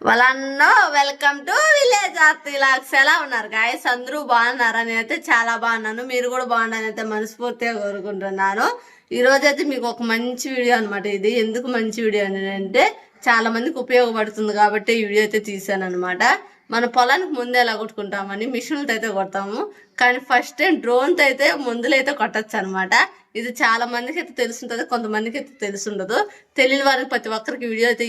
వాళ్ళన్నో welcome to village ఆర్తిలాక్స్ ఎలా ఉన్నారు గాయస్ అందరూ బాగున్నారా? నేనైతే చాలా బాగున్నాను. మీరు కూడా బాగున్నారని అయితే మనస్ఫూర్తిగా కోరుకుంటున్నాను. ఈరోజైతే అయితే మీకు ఒక మంచి వీడియో అనమాట ఇది. ఎందుకు మంచి వీడియో అని అంటే చాలా మందికి ఉపయోగపడుతుంది కాబట్టి ఈ వీడియో అయితే తీసాను అనమాట మన పొలానికి ముందే ఎలా కొట్టుకుంటామని మిషన్లతో అయితే కొడతాము. కానీ ఫస్ట్ టైం డ్రోన్తో అయితే ముందులైతే కొట్టచ్చు అనమాట ఇది చాలా మందికి అయితే తెలుసుంటుంది కొంతమందికి అయితే తెలుసుండదు. తెలియని వారికి ప్రతి ఒక్కరికి వీడియో అయితే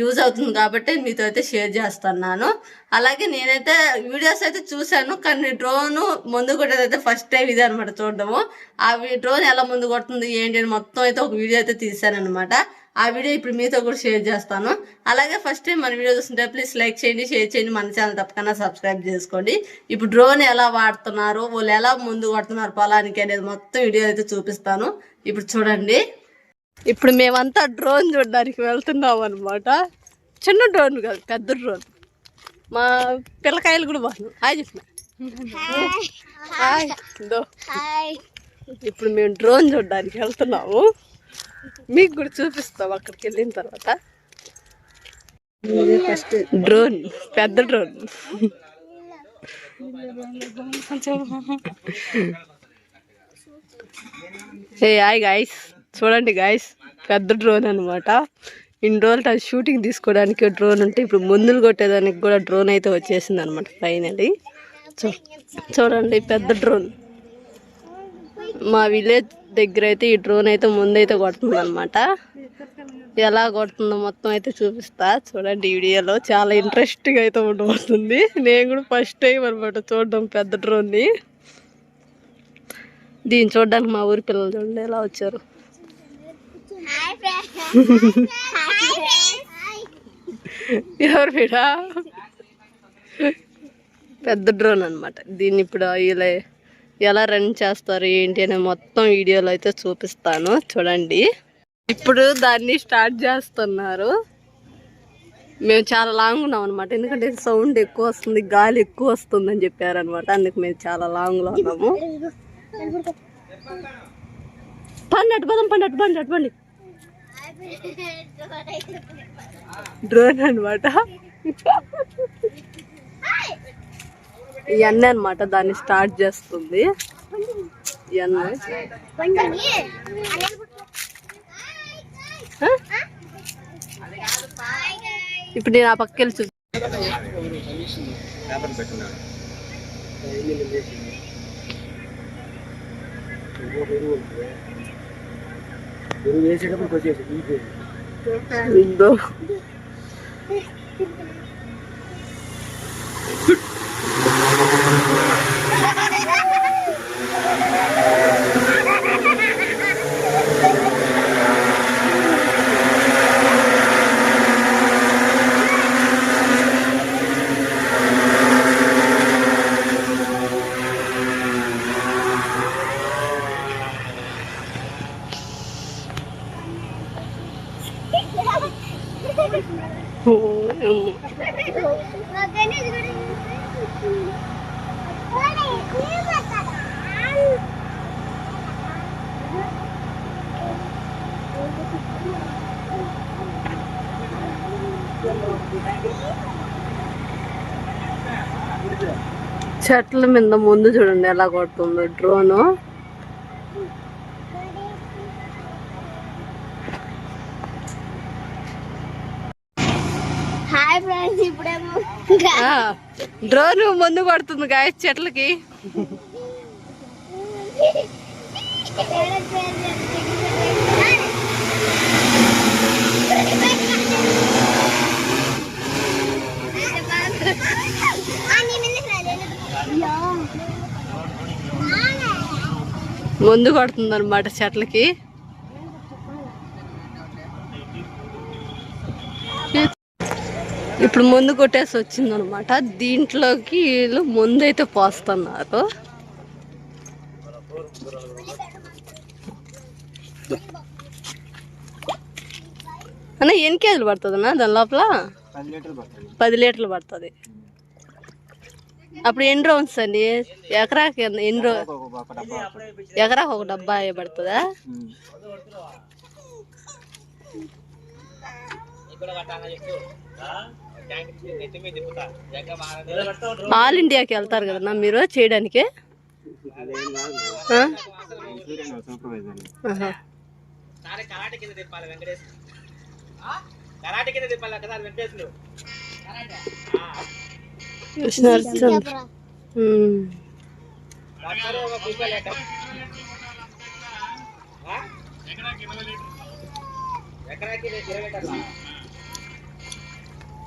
యూజ్ అవుతుంది కాబట్టి మీతో అయితే షేర్ చేస్తున్నాను. అలాగే నేనైతే వీడియోస్ అయితే చూశాను కానీ డ్రోన్ ముందు కొట్టేది ఫస్ట్ టైం ఇదే అనమాట చూడడము. ఆ డ్రోన్ ఎలా ముందు కొడుతుంది ఏంటి అని మొత్తం అయితే ఒక వీడియో అయితే తీశాను అనమాట ఆ వీడియో ఇప్పుడు మీతో కూడా షేర్ చేస్తాను. అలాగే ఫస్ట్ టైం మన వీడియో చూస్తుంటే ప్లీజ్ లైక్ చేయండి షేర్ చేయండి. మన ఛానల్ తప్పకుండా సబ్స్క్రైబ్ చేసుకోండి. ఇప్పుడు డ్రోన్ ఎలా వాడుతున్నారు వాళ్ళు ఎలా ముందు కొడుతున్నారు పొలానికి అనేది మొత్తం వీడియో అయితే చూపిస్తాను. ఇప్పుడు చూడండి. ఇప్పుడు మేమంతా డ్రోన్ చూడడానికి వెళ్తున్నాం అనమాట చిన్న డ్రోన్ కాదు పెద్ద డ్రోన్ మా పిల్లకాయలు కూడా బాగున్నాయి హాయ్ చెప్పిన హాయ్. ఇప్పుడు మేము డ్రోన్ చూడడానికి వెళ్తున్నాము. మీకు కూడా చూపిస్తాం అక్కడికి వెళ్ళిన తర్వాత. డ్రోన్ పెద్ద డ్రోన్ ఏ హాయ్ గాయస్ చూడండి గాయస్ పెద్ద డ్రోన్ అనమాట ఇన్ని రోజులు అది షూటింగ్ తీసుకోవడానికి డ్రోన్ ఉంటే ఇప్పుడు ముందులు కొట్టేదానికి కూడా డ్రోన్ అయితే వచ్చేసింది అనమాట ఫైనలీ చూ చూడండి పెద్ద డ్రోన్ మా విలేజ్ దగ్గర అయితే ఈ డ్రోన్ అయితే ముందైతే కొడుతుంది అనమాట ఎలా కొడుతుందో మొత్తం అయితే చూపిస్తా. చూడండి ఈ వీడియోలో చాలా ఇంట్రెస్టింగ్ అయితే ఉండబోతుంది. నేను కూడా ఫస్ట్ టైం అనమాట చూడడం పెద్ద డ్రోన్ని దీన్ని చూడడానికి మా ఊరి పిల్లలు చూడండి ఎలా వచ్చారు. ఎవరు బిడా పెద్ద డ్రోన్ అన్నమాట. దీన్ని ఇప్పుడు ఇలా ఎలా రన్ చేస్తారు ఏంటి అనే మొత్తం వీడియోలో అయితే చూపిస్తాను. చూడండి. ఇప్పుడు దాన్ని స్టార్ట్ చేస్తున్నారు. మేము చాలా లాంగ్ ఉన్నాం అనమాట ఎందుకంటే సౌండ్ ఎక్కువ వస్తుంది గాలి ఎక్కువ వస్తుంది అని చెప్పారు అనమాట అందుకు మేము చాలా లాంగ్లో ఉన్నాము. పండి అటు పదం పండి అటు పండి అటు పండి. డ్రోన్ అనమాట ఇవన్నీ అనమాట దాన్ని స్టార్ట్ చేస్తుంది? ఇప్పుడు నేను ఆ పక్కకి వెళ్ళి చూ వేసేటప్పుడు వచ్చేసి ఉందో ఓ, అమ్మ. చెట్ల మీద ముందు చూడండి ఎలా కొడుతుందో డ్రోను. డ్రోన్ ముందు కొడుతుంది గాయ చెట్లకి. ముందు కొడుతుంది అనమాట చెట్లకి. ఇప్పుడు ముందు కొట్టేసి వచ్చింది అనమాట దీంట్లోకి వీళ్ళు ముందు అయితే పోస్తున్నారు. అన్న ఎన్ని కేజీలు పడుతుంది అన్న దాని లోపల? పది లీటర్లు పడుతుంది. అప్పుడు ఎన్ని రౌండ్స్ అండి? ఎకరాకి ఎన్ని రో. ఎకరాకి ఒక డబ్బా పడుతుందా. ఆల్ ఇండియాకి వెళ్తారు కదన్నా మీరు చేయడానికి? కాదు కింద కింద కదా ఎకరాకి ఇరవై లీటర్లా?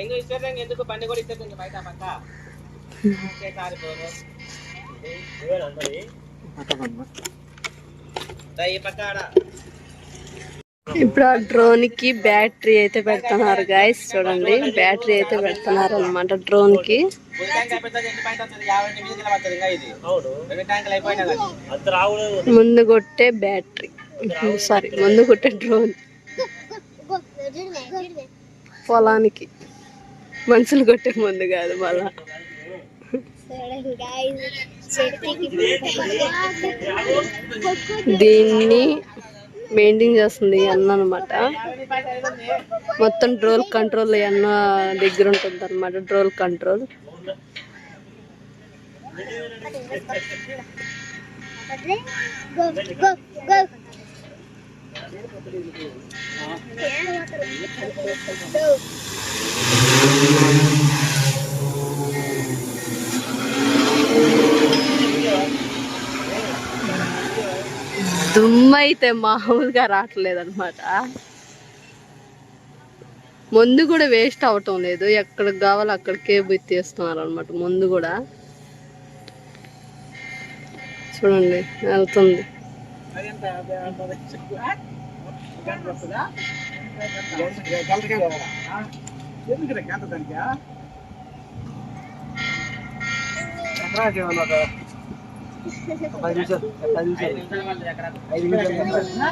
ఎంగు ఇస్తారు ఎందుకు? బండి కూడా ఇస్తారు బయట పక్క. ఇప్పుడు ఆ డ్రోన్కి బ్యాటరీ అయితే పెడుతున్నారు గాయస్ చూడండి బ్యాటరీ అయితే పెడుతున్నారు అనమాట డ్రోన్కి. ముందు కొట్టే బ్యాటరీ సారీ ముందు కొట్టే డ్రోన్ పొలానికి. మనుషులు కొట్టే ముందు కాదు మళ్ళా. దీన్ని మెయింటైన్ చేస్తుంది అన్న అనమాట మొత్తం డ్రోల్ కంట్రోల్ అన్న దగ్గర ఉంటుంది అనమాట drone control. Go, go, go. దుమ్మైతే దుమ్ము అయితే మామూలుగా రావట్లేదు అనమాట ముందు కూడా వేస్ట్ అవటం లేదు. ఎక్కడికి కావాలో అక్కడికే పోయి తీస్తున్నారు అనమాట ముందు కూడా. చూడండి వెళ్తుంది. పది నిమిషాలు పది నిమిషాలు ఐదు నిమిషాలు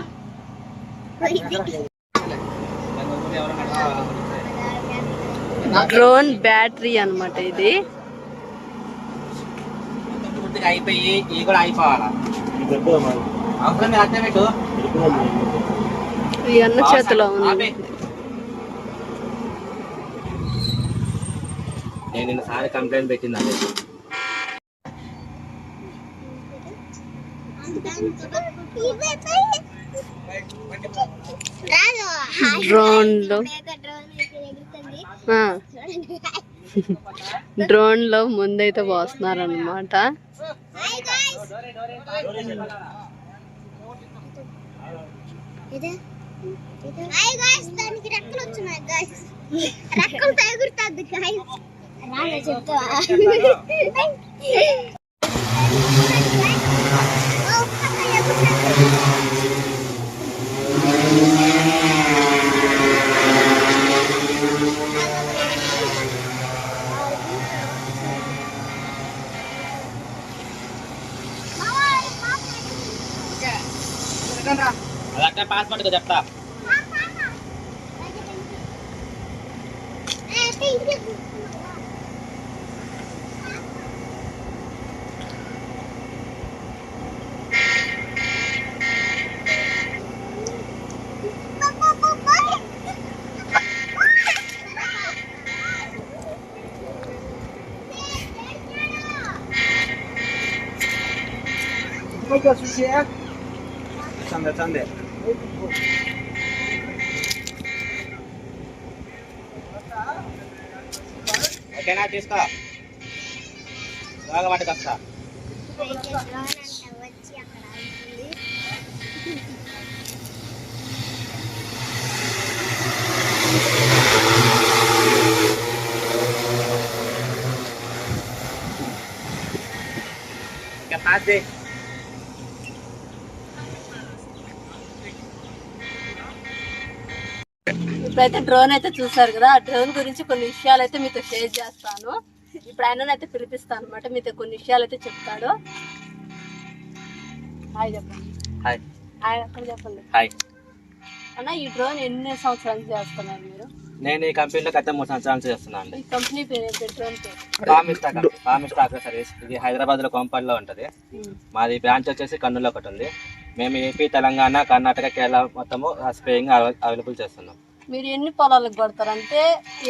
డ్రోన్ బ్యాటరీ అన్నమాట ఇది. అయిపోయి ఇవి కూడా అయిపోవాలా? అవసరం లేదు అట్టే పెట్టు ఈ అన్న చేతిలో ఉంది. ఆపే. నేను నిన్న సారి కంప్లైంట్ పెట్టింది అదే డ్రోన్లో ఆ, డ్రోన్లో ముందైతే పోస్తున్నారు అనమాట దానికి రెక్కలు వచ్చినాయి గాయస్ రెక్కలు ఎగురుతుంది గాయస్ त्या पाच पण जगतात ఓకేనా తీసుకో. బాగా పట్టుకొస్తా. వచ్చి అక్కడ ఇప్పుడైతే డ్రోన్ అయితే చూసారు కదా ఆ డ్రోన్ గురించి కొన్ని విషయాలు అయితే మీతో షేర్ చేస్తాను. ఇప్పుడు ఆయన అయితే పిలిపిస్తాను అనమాట మీతో కొన్ని విషయాలు అయితే చెప్తాడు. హాయ్ చెప్పండి. హాయ్. హాయ్ అక్కడ చెప్పండి. హాయ్. అన్న ఈ డ్రోన్ ఎన్ని సంవత్సరాల చేస్తున్నారు మీరు? నేను ఈ కంపెనీలో గత మూడు సంవత్సరాల చేస్తున్నాను ఈ కంపెనీ పేరు ఏంటి? డ్రోన్ పేరు? Famista company agro service. ఇది హైదరాబాద్లో కొంపల్లో ఉంటుంది మాది బ్రాంచ్ వచ్చేసి కర్నూలు ఒకటి ఉంది. మేము ఏపీ తెలంగాణ కర్ణాటక కేరళ మొత్తము స్ప్రేయింగ్ అవైలబుల్ చేస్తున్నాం. మీరు ఎన్ని పొలాలకు కొడతారు అంటే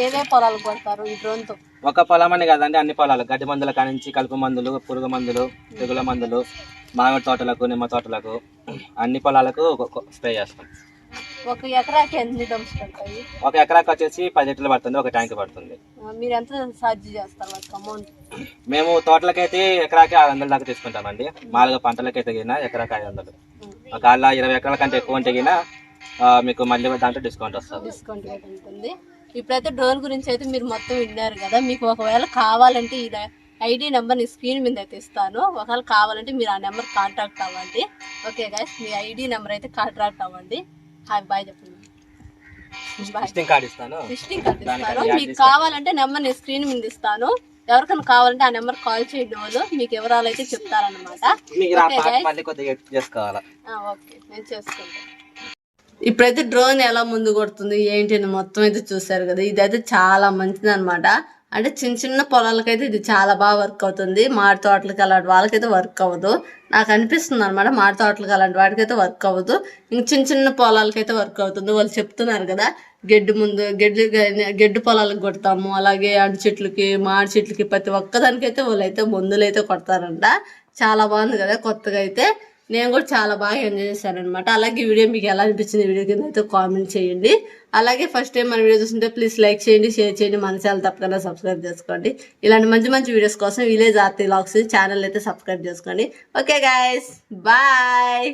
ఏవే పొలాలకు కొడతారు ఈ డ్రోన్తో ఒక పొలం అని కాదండి అన్ని పొలాలు. గడ్డి మందుల కానించి కలుపు మందులు పురుగు మందులు తెగుల మందులు మామిడి తోటలకు నిమ్మ తోటలకు అన్ని పొలాలకు స్ప్రే చేస్తాం. ఒక ఎకరాకి ఎన్ని డ్రమ్స్ పడతాయి? ఒక ఎకరాకి వచ్చేసి పది లీటర్లు పడుతుంది ఒక ట్యాంక్ పడుతుంది. మీరు ఎంత ఛార్జ్ చేస్తారు వాళ్ళకి అమౌంట్? మేము తోటలకైతే ఎకరాకి ఆరు వందల దాకా తీసుకుంటామండి. మామూలుగా పంటలకైతే గిన ఎకరాకి ఐదు వందలు. ఒకవేళ ఇరవై ఎకరాల కంటే ఎక్కువ ఉంటే గిన మీకు మళ్ళీ దాంట్లో డిస్కౌంట్ వస్తుంది. డిస్కౌంట్ రేట్ ఉంటుంది. ఇప్పుడైతే డ్రోన్ గురించి అయితే మీరు మొత్తం విన్నారు కదా. మీకు ఒకవేళ కావాలంటే ఈ ఐడి నెంబర్ని స్క్రీన్ మీద అయితే ఇస్తాను. ఒకవేళ కావాలంటే మీరు ఆ నెంబర్ కాంటాక్ట్ అవ్వండి. ఓకే గైస్ మీ ఐడి నెంబర్ అయితే కాంటాక్ట్ అవ్వండి. హాయ్ బాయ్ చెప్పండి. విజిటింగ్ కార్డ్ ఇస్తాను. మీకు కావాలంటే నెంబర్ నేను స్క్రీన్ మీద ఇస్తాను. ఎవరికైనా కావాలంటే ఆ నెంబర్ కాల్ చేయండి వాళ్ళు మీకు వివరాలు అయితే చెప్తారనమాట ఓకే నేను చేసుకుంటాను. ఇప్పుడైతే డ్రోన్ ఎలా ముందు కొడుతుంది ఏంటి అని మొత్తం అయితే చూసారు కదా. ఇదైతే చాలా మంచిది అనమాట అంటే చిన్న చిన్న పొలాలకైతే ఇది చాలా బాగా వర్క్ అవుతుంది. మాడి తోటలకి అలాంటి వాళ్ళకైతే వర్క్ అవ్వదు. నాకు అనిపిస్తుంది అనమాట మాడి తోటలకి అలాంటి వాటికైతే వర్క్ అవ్వదు. ఇంక చిన్న చిన్న పొలాలకైతే వర్క్ అవుతుంది. వాళ్ళు చెప్తున్నారు కదా గడ్డి ముందు గడ్డి గడ్డి పొలాలకు కొడతాము. అలాగే అంటు చెట్లకి మాడి చెట్లకి ప్రతి ఒక్కదానికైతే వాళ్ళు అయితే మందులు అయితే కొడతారంట. చాలా బాగుంది కదా కొత్తగా అయితే. నేను కూడా చాలా బాగా ఎంజాయ్ చేశాను అనమాట అలాగే వీడియో మీకు ఎలా అనిపించింది వీడియో కింద అయితే కామెంట్ చేయండి. అలాగే ఫస్ట్ టైం మన వీడియో చూస్తుంటే ప్లీజ్ లైక్ చేయండి షేర్ చేయండి మన ఛానల్ తప్పకుండా సబ్స్క్రైబ్ చేసుకోండి. ఇలాంటి మంచి మంచి వీడియోస్ కోసం విలేజ్ ఆర్తి లాక్స్ ఛానల్ అయితే సబ్స్క్రైబ్ చేసుకోండి. Okay guys bye